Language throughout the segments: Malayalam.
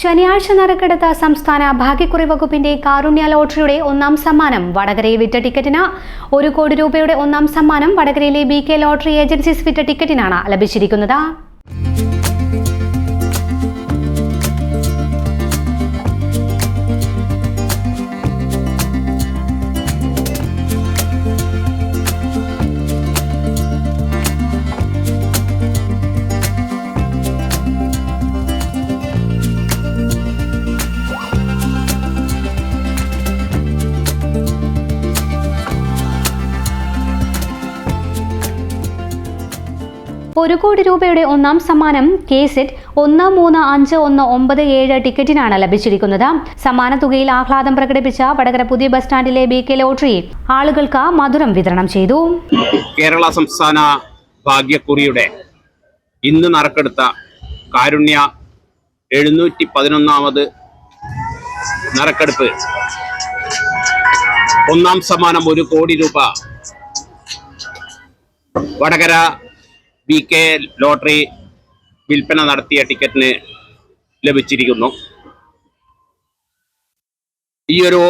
ശനിയാഴ്ച നറുക്കെടുത്ത സംസ്ഥാന ഭാഗ്യക്കുറി വകുപ്പിന്റെ കാരുണ്യ ലോട്ടറിയുടെ ഒന്നാം സമ്മാനം വടകരയിൽ വിറ്റ ടിക്കറ്റിന് ഒരു കോടി രൂപയുടെ ഒന്നാം സമ്മാനം വടകരയിലെ ബി കെ ലോട്ടറി ഏജൻസീസ് വിറ്റ ടിക്കറ്റിനാണ് ലഭിച്ചിരിക്കുന്നത്. ഒരു കോടി രൂപയുടെ ഒന്നാം സമ്മാനം കെ സെറ്റ് ഒന്ന് മൂന്ന് അഞ്ച് ഒന്ന് ഒമ്പത് ഏഴ് ടിക്കറ്റിനാണ് ലഭിച്ചിരിക്കുന്നത്. സമ്മാന തുകയിൽ ആഹ്ലാദം പ്രകടിപ്പിച്ച വടകര പുതിയ ബസ് സ്റ്റാൻഡിലെ ബി കെ ലോട്ടറി ആളുകൾക്ക് മധുരം വിതരണം ചെയ്തു. കേരള സംസ്ഥാന ഭാഗ്യക്കുറിയുടെ ഇന്ന് നറുക്കെടുത്ത കാരുണ്യ എഴുന്നൂറ്റി പതിനൊന്നാമത് നറുക്കെടുപ്പ്. ഒന്നാം സമ്മാനം ഒരു കോടി രൂപ. വടകര ബി കെ ലോട്ടറി വിൽപ്പന നടത്തിയ ടിക്കറ്റിന് ലഭിച്ചിരിക്കുന്നു. ഈയൊരു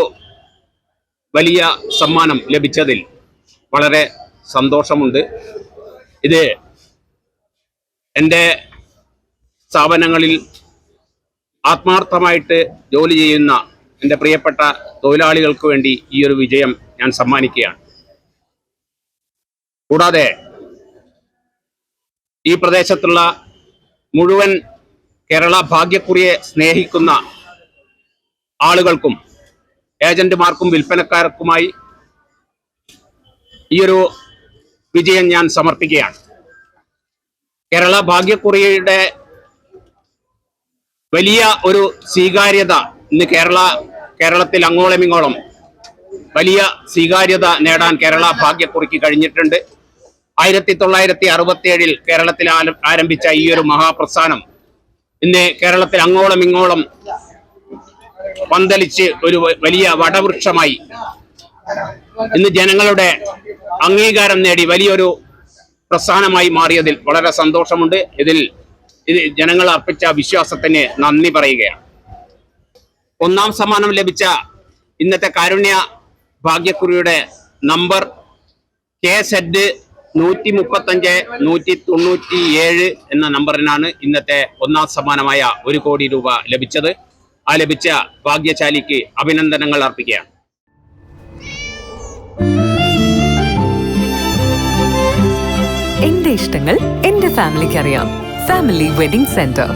വലിയ സമ്മാനം ലഭിച്ചതിൽ വളരെ സന്തോഷമുണ്ട്. ഇത് എന്റെ സ്ഥാപനങ്ങളിൽ ആത്മാർത്ഥമായിട്ട് ജോലി ചെയ്യുന്ന എന്റെ പ്രിയപ്പെട്ട തൊഴിലാളികൾക്ക് വേണ്ടി ഈ ഒരു വിജയം ഞാൻ സമ്മാനിക്കുകയാണ്. കൂടാതെ ഈ പ്രദേശത്തുള്ള മുഴുവൻ കേരള ഭാഗ്യക്കുറിയെ സ്നേഹിക്കുന്ന ആളുകൾക്കും ഏജന്റുമാർക്കും വിൽപ്പനക്കാർക്കുമായി ഈ ഒരു വിജയം ഞാൻ സമർപ്പിക്കുകയാണ്. കേരള ഭാഗ്യക്കുറിയുടെ വലിയ ഒരു സ്വീകാര്യത ഇന്ന് കേരള കേരളത്തിൽ അങ്ങോളമിങ്ങോളം വലിയ സ്വീകാര്യത നേടാൻ കേരള ഭാഗ്യക്കുറിക്ക് കഴിഞ്ഞിട്ടുണ്ട്. ആയിരത്തി തൊള്ളായിരത്തി അറുപത്തി ഏഴിൽ കേരളത്തിൽ ആരംഭിച്ച ഈ ഒരു മഹാപ്രസ്ഥാനം ഇന്ന് കേരളത്തിൽ അങ്ങോളം ഇങ്ങോളം പന്തലിച്ച് ഒരു വലിയ വടവൃക്ഷമായി ഇന്ന് ജനങ്ങളുടെ അംഗീകാരം നേടി വലിയൊരു പ്രസ്ഥാനമായി മാറിയതിൽ വളരെ സന്തോഷമുണ്ട്. ഇതിൽ ഇത് ജനങ്ങൾ അർപ്പിച്ച വിശ്വാസത്തിന് നന്ദി പറയുകയാണ്. ഒന്നാം സമ്മാനം ലഭിച്ച ഇന്നത്തെ കാരുണ്യ ഭാഗ്യക്കുറിയുടെ നമ്പർ കെ സെഡ് നൂറ്റി മുപ്പത്തഞ്ച് നൂറ്റി തൊണ്ണൂറ്റി ഏഴ് എന്ന നമ്പറിനാണ് ഇന്നത്തെ ഒന്നാം സമ്മാനമായ ഒരു കോടി രൂപ ലഭിച്ചത്. ആ ലഭിച്ച ഭാഗ്യശാലിക്ക് അഭിനന്ദനങ്ങൾ അർപ്പിക്കുകയാണ്. എന്റെ ഇഷ്ടങ്ങൾ എന്റെ ഫാമിലിക്ക് അറിയാം ഫാമിലി വെഡിംഗ് സെന്റർ.